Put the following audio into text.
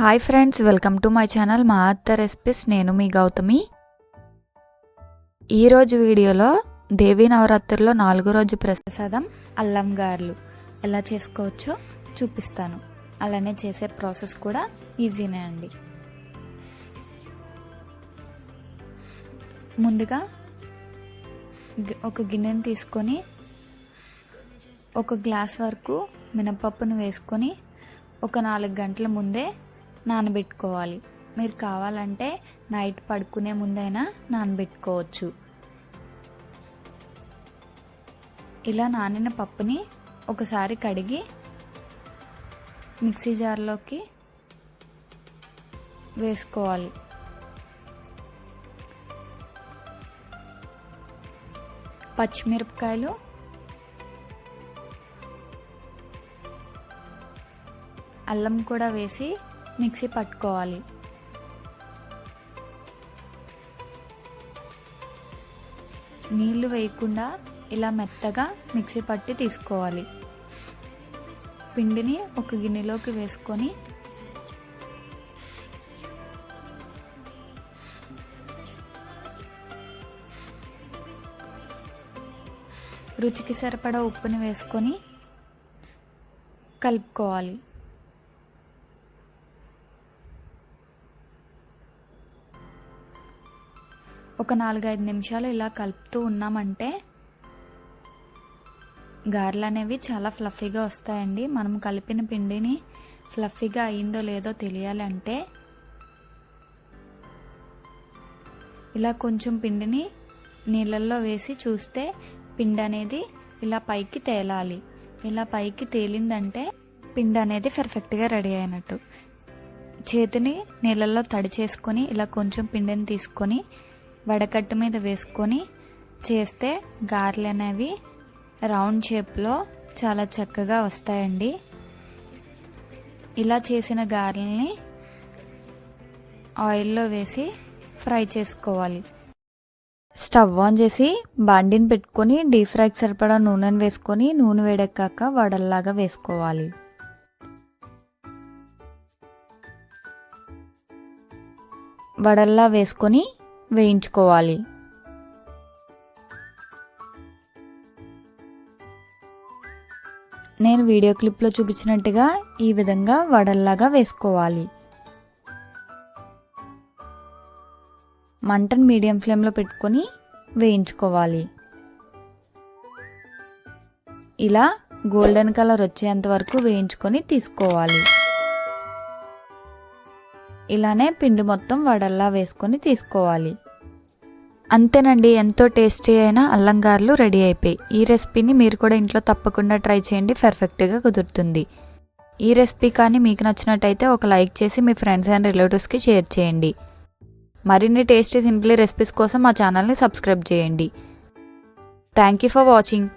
Hi friends welcome to my channel మా అత్త recipes నేను మీ గౌతమి. ఈరోజు వీడియోలో దేవీ నవరాత్రుల్లో నాలుగో రోజు ప్రసాదం అల్లం గారెలు. ఎలా చేసుకోవచ్చో చూపిస్తాను. అలానే చేసే ప్రాసెస్ కూడా ఈజీనే అండి. ముందుగా ఒక గిన్నెని తీసుకొని ఒక గ్లాస్ వరకు మినపప్పును వేసుకొని ఒక నాలుగు గంటల ముందే నానబెట్టుకోవాలి. మీరు కావాలంటే నైట్ పడుకునే ముందైనా నానబెట్టుకోవచ్చు. ఇలా నానిన పప్పుని ఒకసారి కడిగి మిక్సీ జార్లోకి వేసుకోవాలి. పచ్చిమిరపకాయలు అల్లం కూడా వేసి మిక్సీ పట్టుకోవాలి. నీళ్ళు వేయకుండా ఇలా మెత్తగా మిక్సీ పట్టి తీసుకోవాలి. పిండిని ఒక గిన్నెలోకి వేసుకొని రుచికి సరిపడా ఉప్పుని వేసుకొని కలుపుకోవాలి. ఒక నాలుగైదు నిమిషాలు ఇలా కలుపుతూ ఉన్నామంటే గారెలు అనేవి చాలా ఫ్లఫీగా వస్తాయండి. మనం కలిపిన పిండిని ఫ్లఫీగా అయిందో లేదో తెలియాలంటే ఇలా కొంచెం పిండిని నీళ్ళల్లో వేసి చూస్తే పిండి అనేది ఇలా పైకి తేలాలి. ఇలా పైకి తేలిందంటే పిండి అనేది పర్ఫెక్ట్గా రెడీ అయినట్టు. చేతిని నీళ్ళల్లో తడి చేసుకొని ఇలా కొంచెం పిండిని తీసుకొని వడకట్టు మీద వేసుకొని చేస్తే గారెలు అనేవి రౌండ్ షేప్లో చాలా చక్కగా వస్తాయండి. ఇలా చేసిన గారెల్ని ఆయిల్లో వేసి ఫ్రై చేసుకోవాలి. స్టవ్ ఆన్ చేసి బాండిని పెట్టుకొని డీప్ ఫ్రైకి సరిపడా నూనెను వేసుకొని నూనె వేడెక్కాక వడల్లాగా వేసుకోవాలి. వడల్లా వేసుకొని వేయించుకోవాలి. నేను వీడియో క్లిప్లో చూపించినట్టుగా ఈ విధంగా వడల్లాగా వేసుకోవాలి. మంటను మీడియం ఫ్లేమ్లో పెట్టుకొని వేయించుకోవాలి. ఇలా గోల్డెన్ కలర్ వచ్చేంత వరకు వేయించుకొని తీసుకోవాలి. ఇలానే పిండి మొత్తం వడల్లా వేసుకొని తీసుకోవాలి. అంతేనండి ఎంతో టేస్టీ అయిన అల్లంగారులు రెడీ అయిపోయి. ఈ రెసిపీని మీరు కూడా ఇంట్లో తప్పకుండా ట్రై చేయండి పర్ఫెక్ట్గా కుదురుతుంది. ఈ రెసిపీ కానీ మీకు నచ్చినట్టయితే ఒక లైక్ చేసి మీ ఫ్రెండ్స్ అండ్ రిలేటివ్స్కి షేర్ చేయండి. మరిన్ని టేస్టీ సింప్లీ రెసిపీస్ కోసం మా ఛానల్ని సబ్స్క్రైబ్ చేయండి. Thank you for watching.